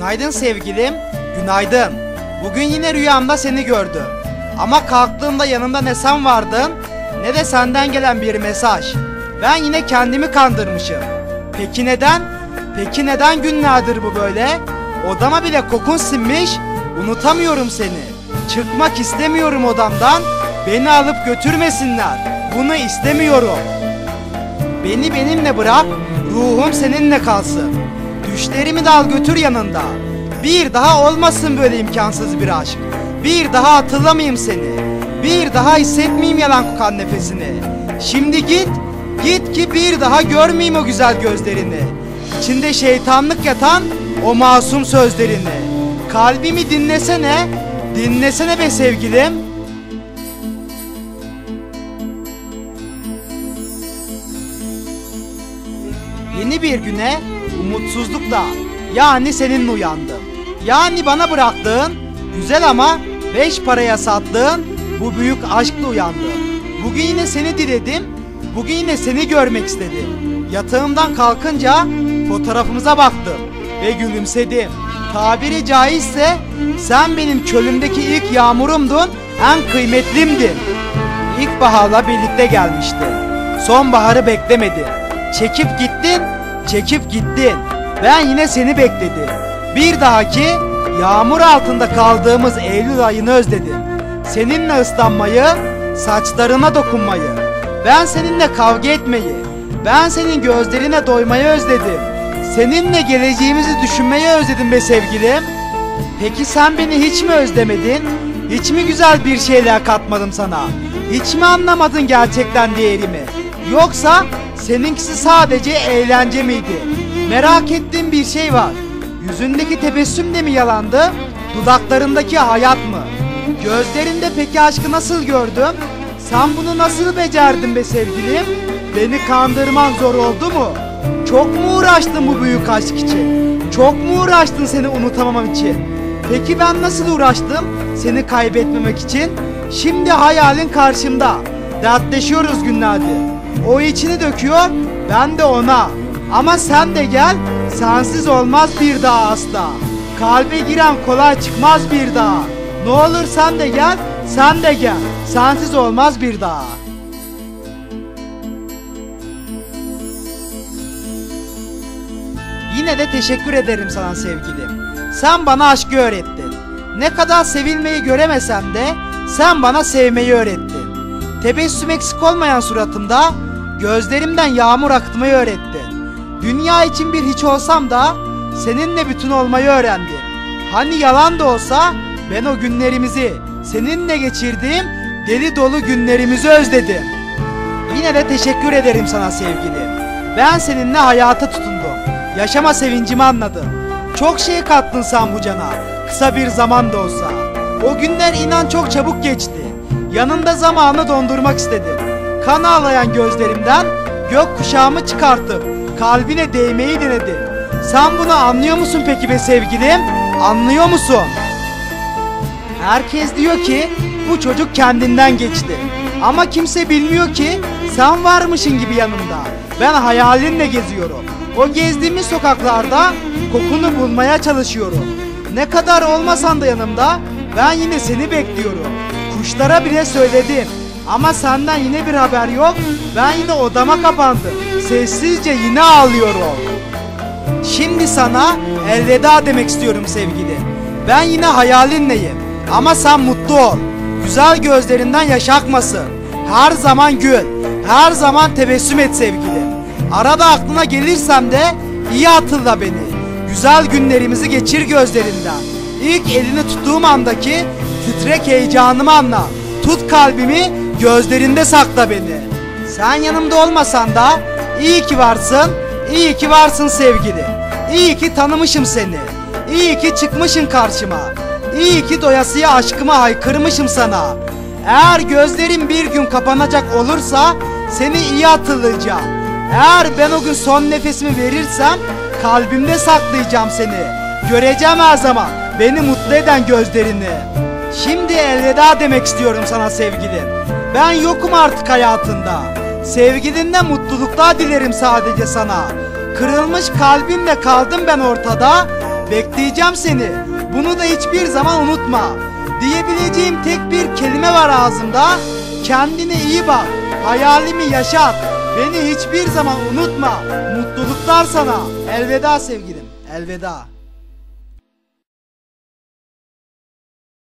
Günaydın sevgilim. Günaydın. Bugün yine rüyamda seni gördüm. Ama kalktığımda yanında ne sen vardın ne de senden gelen bir mesaj. Ben yine kendimi kandırmışım. Peki neden? Peki neden günlerdir bu böyle? Odama bile kokun sinmiş. Unutamıyorum seni. Çıkmak istemiyorum odamdan. Beni alıp götürmesinler. Bunu istemiyorum. Beni benimle bırak, ruhum seninle kalsın. Düşlerimi de al götür yanında. Bir daha olmasın böyle imkansız bir aşk. Bir daha hatırlamayayım seni. Bir daha hissetmeyeyim yalan kokan nefesini. Şimdi git, git ki bir daha görmeyeyim o güzel gözlerini. İçinde şeytanlık yatan o masum sözlerini. Kalbimi dinlesene, dinlesene be sevgilim. Yeni bir güne umutsuzlukla yani seninle uyandım. Yani bana bıraktığın güzel ama beş paraya sattığın bu büyük aşkla uyandım. Bugün yine seni diledim. Bugün yine seni görmek istedim. Yatağımdan kalkınca fotoğrafımıza baktım ve gülümsedim. Tabiri caizse sen benim çölümdeki ilk yağmurumdun, en kıymetlimdin. İlkbaharla birlikte gelmiştin. Sonbaharı beklemedin. Çekip gittin, çekip gittin. Ben yine seni bekledim. Bir dahaki yağmur altında kaldığımız Eylül ayını özledim. Seninle ıslanmayı, saçlarına dokunmayı. Ben seninle kavga etmeyi, ben senin gözlerine doymayı özledim. Seninle geleceğimizi düşünmeyi özledim be sevgilim. Peki sen beni hiç mi özlemedin? Hiç mi güzel bir şeyler katmadım sana? Hiç mi anlamadın gerçekten değerimi? Yoksa seninkisi sadece eğlence miydi? Merak ettiğim bir şey var. Yüzündeki tebessüm de mi yalandı? Dudaklarındaki hayat mı? Gözlerinde peki aşkı nasıl gördüm? Sen bunu nasıl becerdin be sevgilim? Beni kandırman zor oldu mu? Çok mu uğraştın bu büyük aşk için? Çok mu uğraştın seni unutamamam için? Peki ben nasıl uğraştım seni kaybetmemek için? Şimdi hayalin karşımda. Dertleşiyoruz günlerdir. O içini döküyor, ben de ona. Ama sen de gel, sensiz olmaz bir daha asla. Kalbe giren kolay çıkmaz bir daha. Ne olur sen de gel, sen de gel. Sensiz olmaz bir daha. Yine de teşekkür ederim sana sevgilim. Sen bana aşkı öğrettin. Ne kadar sevilmeyi göremesem de sen bana sevmeyi öğrettin. Tebessüm eksik olmayan suratımda gözlerimden yağmur akıtmayı öğrettin. Dünya için bir hiç olsam da seninle bütün olmayı öğrendim. Hani yalan da olsa ben o günlerimizi seninle geçirdiğim deli dolu günlerimizi özledim. Yine de teşekkür ederim sana sevgilim. Ben seninle hayata tutundum. Yaşama sevincimi anladım. Çok şey kattın sen bu cana. Kısa bir zaman da olsa. O günler inan çok çabuk geçti. Yanında zamanı dondurmak istedim. Kan ağlayan gözlerimden gök kuşağımı çıkartıp kalbine değmeyi denedim. Sen bunu anlıyor musun peki be sevgilim? Anlıyor musun? Herkes diyor ki bu çocuk kendinden geçti. Ama kimse bilmiyor ki sen varmışın gibi yanımda. Ben hayalinle geziyorum. O gezdiğimiz sokaklarda kokunu bulmaya çalışıyorum. Ne kadar olmasan da yanımda ben yine seni bekliyorum. Kuşlara bile söyledim. Ama senden yine bir haber yok. Ben yine odama kapandım. Sessizce yine ağlıyorum. Şimdi sana elveda demek istiyorum sevgili. Ben yine hayalinleyim. Ama sen mutlu ol. Güzel gözlerinden yaş akmasın. Her zaman gül. Her zaman tebessüm et sevgili. Arada aklına gelirsem de iyi hatırla beni. Güzel günlerimizi geçir gözlerinden. İlk elini tuttuğum andaki titrek heyecanımı anla. Tut kalbimi, gözlerinde sakla beni. Sen yanımda olmasan da iyi ki varsın, iyi ki varsın sevgili. İyi ki tanımışım seni. İyi ki çıkmışın karşıma. İyi ki doyasıya aşkıma haykırmışım sana. Eğer gözlerim bir gün kapanacak olursa seni iyi hatırlayacağım. Eğer ben o gün son nefesimi verirsem kalbimde saklayacağım seni. Göreceğim her zaman beni mutlu eden gözlerini. Şimdi elveda demek istiyorum sana sevgilim. Ben yokum artık hayatında. Sevgilinden mutluluklar dilerim sadece sana. Kırılmış kalbimle kaldım ben ortada. Bekleyeceğim seni. Bunu da hiçbir zaman unutma. Diyebileceğim tek bir kelime var ağzımda. Kendine iyi bak. Hayalimi yaşat. Beni hiçbir zaman unutma. Mutluluklar sana. Elveda sevgilim. Elveda.